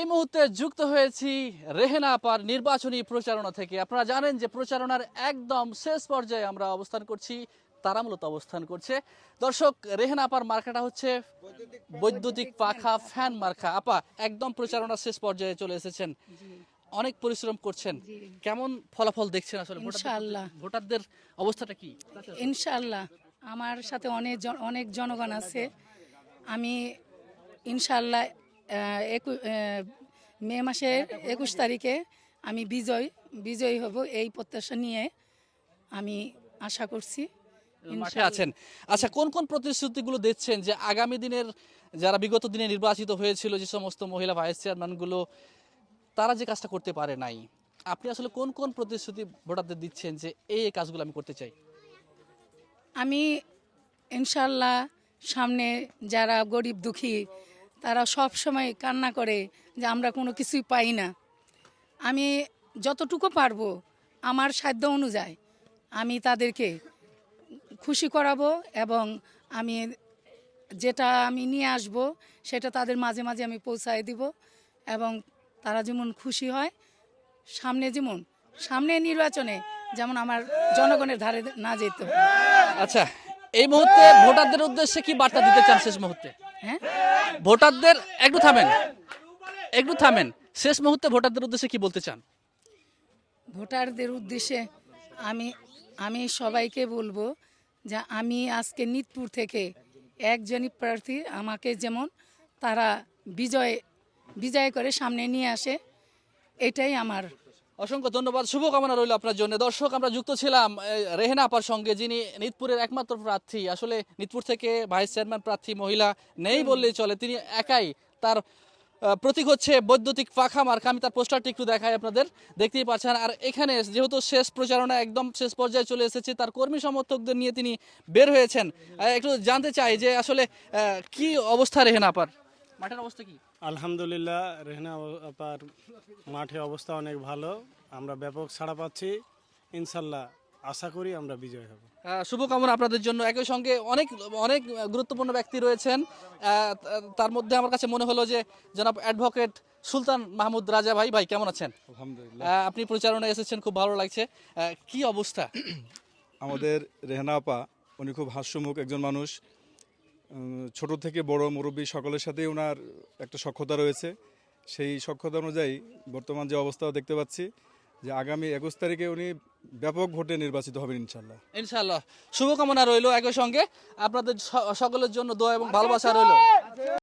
মুহূর্তে যুক্ত হয়েছি রেহেনা আপার নির্বাচনী প্রচারণা থেকে। আপনারা জানেন যে প্রচারণার একদম শেষ পর্যায়ে আমরা অবস্থান করছি তারা মূলত অবস্থান করছে। দর্শক রেহেনা আপার মার্কাটা হচ্ছে বৈদ্যুতিক পাখা ফ্যান মার্কা। আপা একদম প্রচারণার শেষ পর্যায়ে চলে এসেছেন। অনেক পরিশ্রম করছেন। কেমন ফলাফল দেখছেন আসলে ইনশাআল্লাহ। ভোটারদের অবস্থাটা কি? ইনশাল্লাহ আমার সাথে অনেক অনেক জনগণ আছে। আমি আহ, মে মাসের একুশ তারিখে আমি বিজয় বিজয়ী হব এই প্রত্যাশা নিয়ে আমি আশা করছি। মাঠে আছেন। আচ্ছা কোন কোন প্রতিশ্রুতিগুলো দিচ্ছেন যে আগামী দিনের যারা বিগত দিনে নির্বাচিত হয়েছিল যে সমস্ত মহিলা ভাইস চেয়ারম্যানগুলো তারা যে কাজটা করতে পারে নাই আপনি আসলে কোন কোন প্রতিশ্রুতি ভোটারদের দিচ্ছেন যে এই এই কাজগুলো আমি করতে চাই? আমি ইনশাল্লাহ সামনে যারা গরিব দুঃখী তারা সব সময় কান্না করে যে আমরা কোনো কিছুই পাই না। আমি যতটুকু পারব আমার সাধ্য অনুযায়ী আমি তাদেরকে খুশি করাবো এবং আমি যেটা আমি নিয়ে আসব সেটা তাদের মাঝে মাঝে আমি পৌঁছায় দিব এবং তারা যেমন খুশি হয়, সামনে যেমন, সামনে নির্বাচনে যেমন আমার জনগণের ধারে না যেত আচ্ছা এই মুহূর্তে ভোটারদের উদ্দেশ্যে কি বার্তা দিতে চান শেষ মুহূর্তে? হ্যাঁ? ভোটারদের একটু থামেন। একটু থামেন। শেষ মুহূর্তে ভোটারদের উদ্দেশ্যে কি বলতে চান? ভোটারদের উদ্দেশ্যে আমি আমি সবাইকে বলব যে আমি আজকে নিতপুর থেকে একজনই প্রার্থী আমাকে যেমন তারা বিজয় বিজয় করে সামনে নিয়ে আসে এটাই আমার অসংখ্য ধন্যবাদ। শুভকামনা রইল আপনার জন্য। দর্শক আমরা যুক্ত ছিলাম রেহেনা আপার সঙ্গে যিনি নিতপুরের একমাত্র প্রার্থী। আসলে নিতপুর থেকে ভাইস চেয়ারম্যান প্রার্থী মহিলা নেই বললেই চলে। তিনি একাই তার প্রতীক হচ্ছে বৈদ্যুতিক পাখা মার্কা। আমি তার পোস্টারটি একটু দেখাই আপনাদের। দেখতেই পাচ্ছেন আর এখানে যেহেতু শেষ প্রচারণা একদম শেষ পর্যায়ে চলে এসেছে তার কর্মী সমর্থকদের নিয়ে তিনি বের হয়েছেন। একটু জানতে চাই যে আসলে কি অবস্থা রেহেনা আপার? মাঠের অবস্থা কি? আলহামদুলিল্লাহ রেহনা আপার মাঠে অবস্থা অনেক ভালো। আমরা ব্যাপক ছাড়া পাচ্ছি। ইনশাল্লাহ আশা করি আমরা বিজয় হব। শুভকামনা আপনাদের জন্য। একই সঙ্গে অনেক অনেক গুরুত্বপূর্ণ ব্যক্তি রয়েছেন। তার মধ্যে আমার কাছে মনে হলো যে জনাব অ্যাডভোকেট সুলতান মাহমুদ রাজা ভাই। ভাই কেমন আছেন? আলহামদুলিল্লাহ। আপনি প্রচারণায় এসেছেন খুব ভালো লাগছে। কি অবস্থা? আমাদের রেহানা আপা উনি খুব হাস্যমুখ একজন মানুষ। ছোট থেকে বড় মুরব্বী সকলের সাথেই ওনার একটা সক্ষতা রয়েছে। সেই সক্ষতা অনুযায়ী বর্তমান যে অবস্থা দেখতে পাচ্ছি যে আগামী একুশ তারিখে উনি ব্যাপক ভোটে নির্বাচিত হবেন ইনশাল্লাহ ইনশাল্লাহ শুভকামনা রইল একই সঙ্গে। আপনাদের স- সকলের জন্য দোয়া এবং ভালোবাসা রইল।